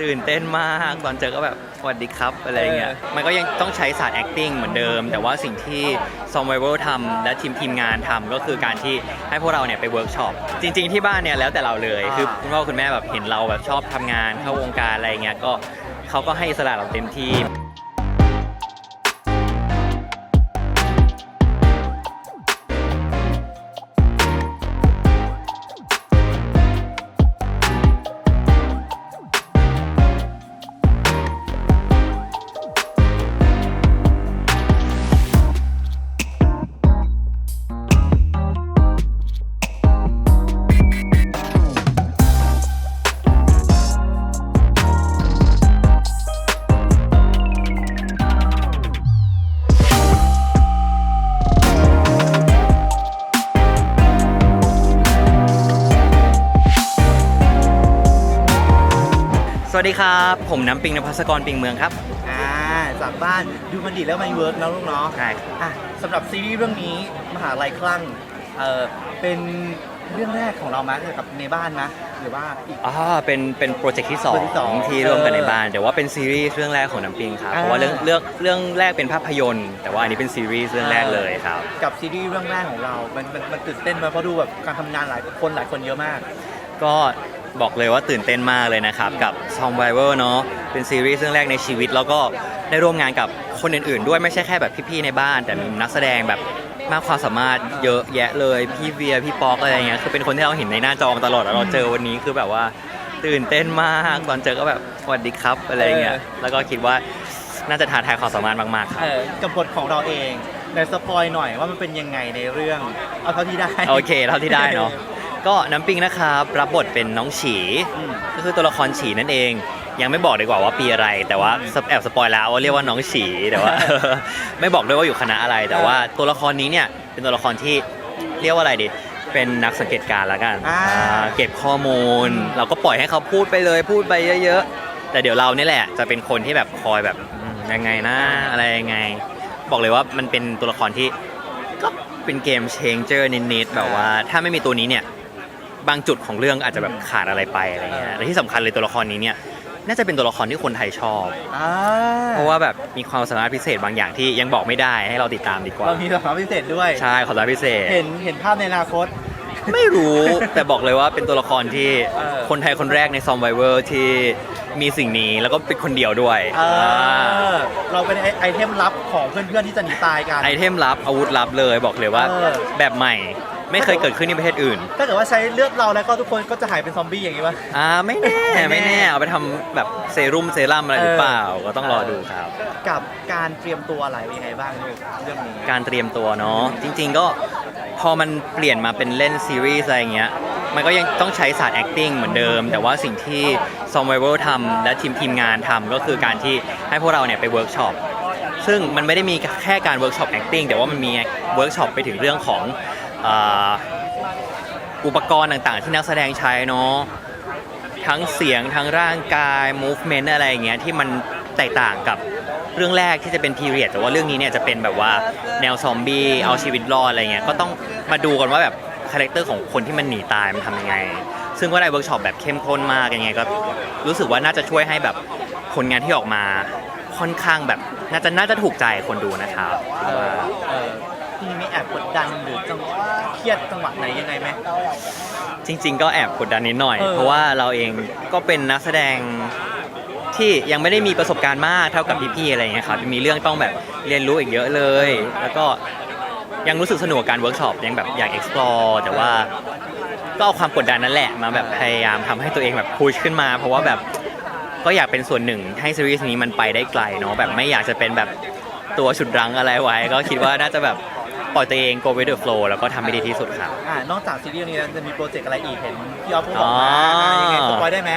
ตื่นเต้นมากตอนเจอก็แบบสวัสดีครับอะไรเงี้ยมันก็ยังต้องใช้ศาสตร์ acting เหมือนเดิม แต่ว่าสิ่งที่ s o m v i v a l ทำและทีมทีมงานทำก็คือการที่ให้พวกเราเนี่ยไปเวิร์กช็อปจริง ๆที่บ้านเนี่ยแล้วแต่เราเลยคือคุณพ่อคุณแม่แบบเห็นเราแบบชอบทำงานเข้าวงการอะไรเงี้ยก็เขาก็ให้อิสละเราเต็มที่ วัสดีครับ ผมน้ำปิงนภัสกรปิงเมืองครับอ่าจากบ้านดูมันดีแล้วมันเวิร์กนะลูกเนาะใช่อะสำหรับซีรีส์เรื่องนี้มหาลัยคลั่งเออเป็นเรื่องแรกของเราไหมเกี่ยวกับในบ้านนะหรือว่าอีกอ๋อเป็นเป็นโปรเจกต์ที่สอโปงรเจกต์ที่สองที่ร่วมกันเออในบ้าน แต่ว่าเป็นซีรีส์เรื่องแรกของน้ำปิงครับ อ่า เพราะว่าเรื่องเรื่องเรื่องแรกเป็นภาพยนตร์ แต่ว่าอันนี้เป็นซีรีส์เรื่องแรกเลยครับ กับซีรีส์เรื่องแรกของเรา มันมันมันตื่นเต้นไหมเพราะดูแบบการทำงานหลายคนหลายคนเยอะมาก ก็ บอกเลยว่าตื่นเต้นมากเลยนะครับ กับ s o m v i v a l เนาะเป็นซีรีส์เรื่องแรกในชีวิต แล้วก็ได้ร่วมงานกับคนอื่นๆ ด้วยไม่ใช่แค่แบบพี่ๆในบ้าน แต่มีนักแสดงแบบมากความสามารถเยอะแยะเลย พี่เวียพี่ป๊อกอะไรเงี้ยคือเป็นคนที่เราเห็นในหน้าจอมาตลอดแล้วเราเจอวันนี้คือแบบว่าตื่นเต้นมากตอนเจอก็แบบสวัสดีครับอะไรเงี้ยเออแล้วก็คิดว่าน่าจะท้าทายความสามารถมากๆครับ เออกับบทของเราเองในสปอยหน่อยว่ามันเป็นยังไงในเรื่อง เอาเท่าที่ได้ โอเคเท่าที่ได้เนาะ ก็น้ำปิงนะครับรับบทเป็นน้องฉีอืมก็คือตัวละครฉีนั่นเอง ยังไม่บอกดีกว่าว่าปีอะไร แต่ว่าแอบสปอยแล้วว่าเรียกว่าน้องฉีแต่ว่า ไม่บอกด้วยว่าอยู่คณะอะไร แต่ว่าตัวละครนี้เนี่ยเป็นตัวละครที่เรียกว่าอะไรดีเป็นนักสังเกตการณ์ละกันอ่าอ่าเก็บข้อมูล เราก็ปล่อยให้เขาพูดไปเลยพูดไปเยอะ ๆ แต่เดี๋ยวเรานี่แหละจะเป็นคนที่แบบคอยแบบอืมยังไงนะอะไรยังไง บอกเลยว่ามันเป็นตัวละครที่ก็เป็นเกมเชงเจอร์นิดๆแบบว่าถ้าไม่มีตัวนี้เนี่ย บางจุดของเรื่องอาจจะแบบขาดอะไรไปอะไรเงี้ยและที่สำคัญเลยตัวละครนี้เนี่ยน่าจะเป็นตัวละครที่คนไทยชอบ อ่าเพราะว่าแบบมีความสามารถพิเศษบางอย่างที่ยังบอกไม่ได้ให้เราติดตามดีกว่า เรามีสาระพิเศษด้วย ใช่ความสามารถพิเศษ เห็นเห็นภาพในอนาคต ไม่รู้ แต่บอกเลยว่าเป็นตัวละครที่เออคนไทยคนแรกในซอมไวเวอร์ที่มีสิ่งนี้แล้วก็เป็นคนเดียวด้วยเออ่าอเราเป็นไอไอเทมลับของเพื่อนๆที่จะหนีตายกัน ไอเทมลับอาวุธลับเลยบอกเลยว่า เออ แบบใหม่ ไม่เคยเกิดขึ้นในประเทศอื่น ถ้าเกิดว่าใช้เลือดเราแล้วก็ทุกคนก็จะหายเป็นซอมบี้อย่างนี้ป่ะ อ่าไม่แน่ไม่ไม่แน่แน่เอาไปทำแบบเซรุ่มเซรั่มอะไรหรือเปล่า ก็ต้องรอดูครับ กับการเตรียมตัวอะไรเป็นยังไงบ้างลูกเรื่องนี้ การเตรียมตัวเนาะจริง ๆก็พอมันเปลี่ยนมาเป็นเล่นซีรีส์อะไรอย่างเงี้ยมันก็ยังต้องใช้ศาสตร์ acting เหมือนเดิม แต่ว่าสิ่งที่ s o m v i v a l ทำและทีมทีมงานทำก็คือการที่ให้พวกเราเนี่ยไปเวิร์กช็อปซึ่งมันไม่ได้มีแค่การเวิร์กช็อป acting แต่ว่ามันมีเวิร์กช็อปไปถึงเรื่องของเอุปกรณ์ต่างๆ ที่นักแสดงใช้เนาะทั้งเสียงทั้งร่างกาย movement อะไรอย่างเงี้ยที่มันแตกต่างกับเรื่องแรกที่จะเป็น period แต่ว่าเรื่องนี้เนี่ยจะเป็นแบบว่าแนวซอมบี้เอาชีวิตรอดอะไรเงี้ยก็ต้องมาดูกันว่าแบบคาแรคเตอร์ของคนที่มันหนีตายมันทำยังไง ซึ่งก็ได้เวิร์กช็อปแบบเข้มข้นมากยังไงก็รู้สึกว่าน่าจะช่วยให้แบบผลงานที่ออกมาค่อนข้างแบบน่าจะน่าจะถูกใจคนดูนะครับ เออเออพี่มีแอบกดดันหรือจังหวะเครียดจังหวะไหนยังไงไหม จริง ๆ ก็แอบกดดันนิดหน่อย เออ เพราะว่าเราเองก็เป็นนักแสดงที่ยังไม่ได้มีประสบการณ์มากเท่ากับพี่ๆอะไรอย่างเงี้ยครับมีเรื่องต้องแบบเรียนรู้อีกเยอะเลย แล้วก็ยังรู้สึกสนุกกับการเวิร์กช็อปยังแบบอยาก explore แต่ว่าก็เอาความกดดันนั่นแหละมาแบบพยายามทำให้ตัวเองแบบพุชขึ้นมา เพราะว่าแบบก็อยากเป็นส่วนหนึ่งให้ซีรีส์นี้มันไปได้ไกลเนาะแบบไม่อยากจะเป็นแบบตัวฉุดรั้งอะไรไว้ ก็คิดว่าน่าจะแบบ ปล่อยตัวเอง go with the flow แล้วก็ทำให้ดีที่สุดครับ อ่านอกจากซีรีส์นี้แล้วจะมีโปรเจกต์อะไรอีกเห็นพี่ออฟเขาบอกอ๋มาออะยังไงสปอยได้ไหม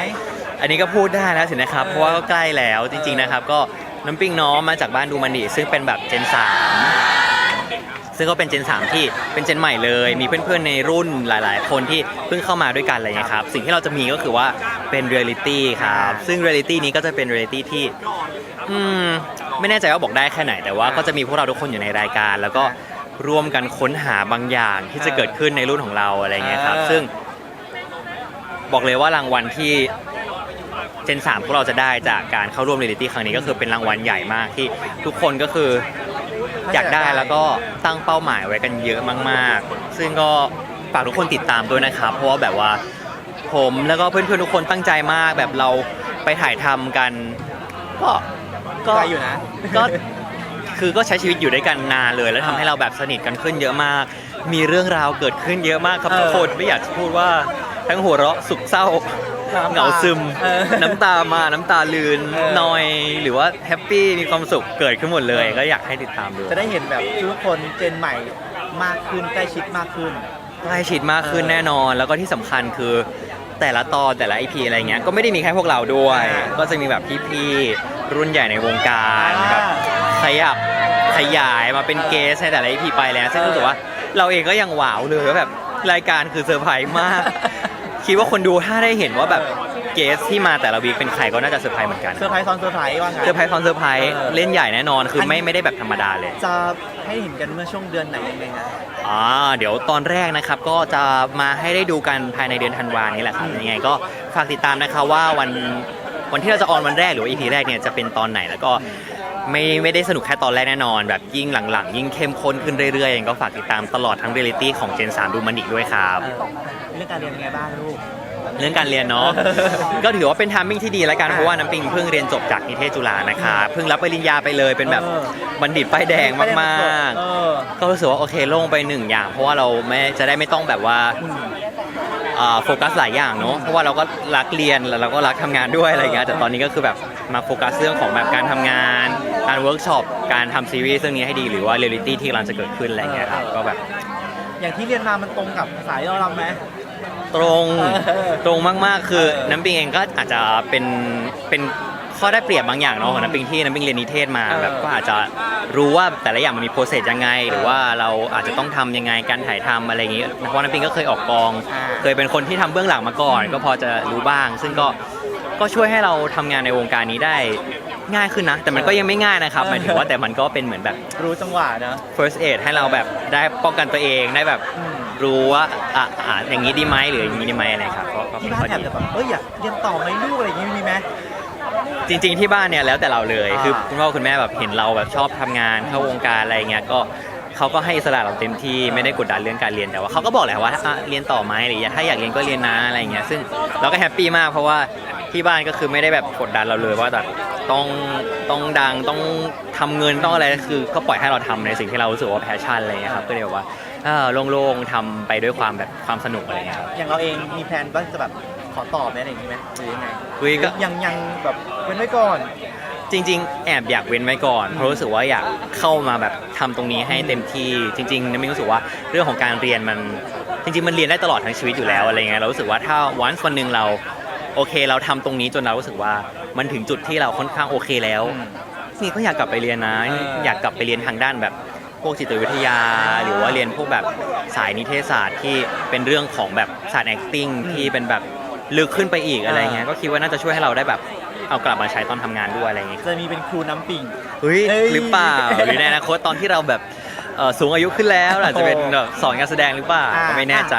อันนี้ก็พูดได้แล้วสินะครับเออเพราะว่าก็ใกล้แล้วจริงๆนะครับ ก็น้ำปิ้งน้องมาจากบ้านดูมันดีซึ่งเป็นแบบเจน3ซึ่งก็เป็นเจน3ที่เป็นเจนใหม่เลย มีเพื่อนๆในรุ่นหลาย ๆ คนที่เพิ่งเข้ามาด้วยกันอะไรเงี้ยครับ สิ่งที่เราจะมีก็คือว่าเป็นเรียลิตี้ครับ ซึ่งเรียลิตี้นี้ก็จะเป็นเรียลิตี้ที่ อืม ไม่แน่ใจว่าบอกได้แค่ไหนแต่ว่าก็จะมีพวกเราทุกคนอยู่ในรายการ แล้วก็ ร่วมกันค้นหาบางอย่างที่จะเกิดขึ้นในรุ่นของเราอะไรเงี้ยครับเออซึ่งบอกเลยว่ารางวัลที่เจน3พวกเราจะได้จากการเข้าร่วมเรียลิตี้ครั้งนี้ก็คือเป็นรางวัลใหญ่มากที่ทุกคนก็คืออยากได้แล้วก็ตั้งเป้าหมายไว้กันเยอะมาก ๆ ซึ่งก็ฝากทุกคนติดตามด้วยนะครับ เพราะว่าแบบว่าผมแล้วก็เพื่อนๆทุกคนตั้งใจมากแบบเราไปถ่ายทำกัน ก็ก็ไกลอยู่นะก็ คือก็ใช้ชีวิตอยู่ด้วยกันนานเลย แล้วทำให้เราแบบสนิทกันขึ้นเยอะมาก มีเรื่องราวเกิดขึ้นเยอะมากครับเออทุกคนไม่อยากจะพูดว่าทั้งหัวเราะสุขเศร้าน้ำตาเหงาซึม เออน้ำตามาน้ำตาลืนเออ นอย หรือว่าแฮปปี้มีความสุขเกิดขึ้นหมดเลยเออก็อยากให้ติดตามดู จะได้เห็นแบบทุกคนเจนใหม่มากขึ้นใกล้ชิดมากขึ้น ใกล้ชิดมากขึ้นเออแน่นอน แล้วก็ที่สำคัญคือแต่ละตอนแต่ละ EP อะไรเงี้ยก็ไม่ได้มีแค่พวกเราด้วย อ่าก็จะมีแบบพี่ๆรุ่นใหญ่ในวงการอ่าแบบ ขยับขยายมาเป็นเกสในแต่ละ EP ไปแล้ว ซึ่งรู้สึกว่าเราเองก็ยังว้าวเลยว่าแบบรายการคือเซอร์ไพรส์มาก คิดว่าคนดูถ้าได้เห็นว่าแบบเกสที่มาแต่ละวีคเป็นใครก็น่าจะเซอร์ไพรส์เหมือนกัน เซอร์ไพรส์ซ้อนเซอร์ไพรส์ว่าไงเซอร์ไพรส์คอนเซอร์ไพรส์เออเล่นใหญ่แน่นอนคืออนนี้ไม่ไม่ได้แบบธรรมดาเลย จะให้เห็นกันเมื่อช่วงเดือนไหนยังไงนะอ่าเดี๋ยวตอนแรกนะครับก็จะมาให้ได้ดูกันภายในเดือนธันวานี้แหละครับยังไงก็ฝากติดตามนะคะว่าวัน วันที่เราจะออนวันแรกหรือว่า EP แรกเนี่ยจะเป็นตอนไหนแล้วก็ไม่ไม่ได้สนุกแค่ตอนแรกแน่นอน แบบยิ่งหลังๆ ยิ่งเข้มข้นขึ้นเรื่อยๆยังก็ฝากติดตามตลอดทั้งเรียลิตี้ของ Gen 3ดูมันอีกด้วยครับเออเรื่องการเรียนเป็นไงบ้างลูก เรื่องการเรียนเนาะ ก็ถือว่าเป็นทามมิ่งที่ดีแล้วกันอ่าเพราะว่าน้ำปิงเพิ่งเรียนจบจากนิเทศจุฬานะคะเพิ่งรับปริญญาไปเลยเป็นแบบเออ บัณฑิตป้ายแดงมากเออ ๆ ก็รู้สึกว่าโอเคโล่งไปหนึ่งอย่าง เพราะว่าเราไม่จะได้ไม่ต้องแบบว่าอืมอ่า โฟกัสหลายอย่างเนาะเพราะว่าเราก็รักเรียนแล้วเราก็รักทำงานด้วยอะไรเงี้ยแต่ตอนนี้ก็คือแบบมาโฟกัสเรื่องของแบบการทำงาน การเวิร์กช็อปการทำซีรีส์เรื่องนี้ให้ดีหรือว่าเรียลิตี้ที่กำลังจะเกิดขึ้นอะไรเงี้ยครับก็แบบอย่างที่เรียนมามันตรงกับสายเราลำไหมตรงเออตรงมากๆคือเออน้ำปิงเองก็อาจจะเป็นเป็น ข้อได้เปรียบบางอย่างเนาะของน้ำปิงที่น้ำปิงเรียนนิเทศมาเออแบบก็อาจจะรู้ว่าแต่ละอย่างมันมีโปรเซสยังไง หรือว่าเราอาจจะต้องทำยังไงการถ่ายทำอะไรอย่างงี้เพราะน้ำปิงก็เคยออกกองอ่าเคยเป็นคนที่ทำเบื้องหลังมาก่อน ก็พอจะรู้บ้าง ซึ่งก็ก็ช่วยให้เราทำงานในวงการนี้ได้ง่ายขึ้นนะ แต่มันก็ยังไม่ง่ายนะครับหมายถึงว่าแต่มันก็เป็นเหมือนแบบรู้จังหวะนะ first aid ให้เราแบบได้ป้องกันตัวเองได้แบบอืมรู้ว่าอะอะอย่างนี้ดีไหมหรืออย่างนี้ดีไหมอะไรครับก็ก็ที่เป็นบ้าข้อนแอบดีจะแบบเอ้ยอยากเรียนต่อไหมลูกอะไรอย่างงี้มีไหม จริง ๆที่บ้านเนี่ยแล้วแต่เราเลยอ่า คือคุณพ่อคุณแม่แบบเห็นเราแบบชอบทำงานเข้าวงการอะไรเงี้ยก็เขาก็ให้อิสระเราเต็มที่ไม่ได้กดดันเรื่องการเรียนแต่ว่าเขาก็บอกแหละว่าอะเรียนต่อไหมหรือถ้าอยากเรียนก็เรียนนะอะไรเงี้ยซึ่งเราก็แฮปปี้มากเพราะว่าที่บ้านก็คือไม่ได้แบบกดดันเราเลยว่าแบบต้องต้องดังต้องทำเงินต้องอะไรคือก็ปล่อยให้เราทำในสิ่งที่เรารู้สึกว่าแพชชั่นอะไรเงี้ยครับก็เลยแบบว่าเออโล่งๆทำไปด้วยความแบบความสนุกอะไรเงี้ยครับอย่างเราเองมีแผนว่าจะแบบขอตอบไหมอะไรอย่างงี้ไหมหรือยังไงคุยก็ ยังยังแบบ เว้นไว้ก่อน จริง ๆ แอบอยากเว้นไว้ก่อน เพราะรู้สึกว่าอยากเข้ามาแบบทำตรงนี้ให้เต็มที่ จริงๆน้ำมินรู้สึกว่าเรื่องของการเรียนมัน จริง ๆ มันเรียนได้ตลอดทั้งชีวิตอยู่แล้วอะไรเงี้ยเรารู้สึกว่าถ้าวันวันหนึ่งเราโอเคเราทำตรงนี้จนเรารู้สึกว่ามันถึงจุดที่เราค่อนข้างโอเคแล้วอืมนี่ก็อยากกลับไปเรียนนะเอออ ยากกลับไปเรียนทางด้านแบบพวกจิตวิทยา หรือว่าเรียนพวกแบบสายนิเทศศาสตร์ที่เป็นเรื่องของแบบศาสตร์ acting ที่เป็นแบบลึกขึ้นไปอีกอะไรเงี้ยก็คิดว่าน่าจะช่วยให้เราได้แบบ เอากลับมาใช้ตอนทำงานด้วยอะไรเงี้ยจะมีเป็นครูน้ำปิงเฮ้ยเอ้ยหรือเปล่าหรือในอนาคตตอนที่เราแบบเอ่อสูงอายุขึ้นแล้วอาจจะเป็นแบบสอนการแสดงหรือเปล่าอ่า ก็ไม่แน่ใจ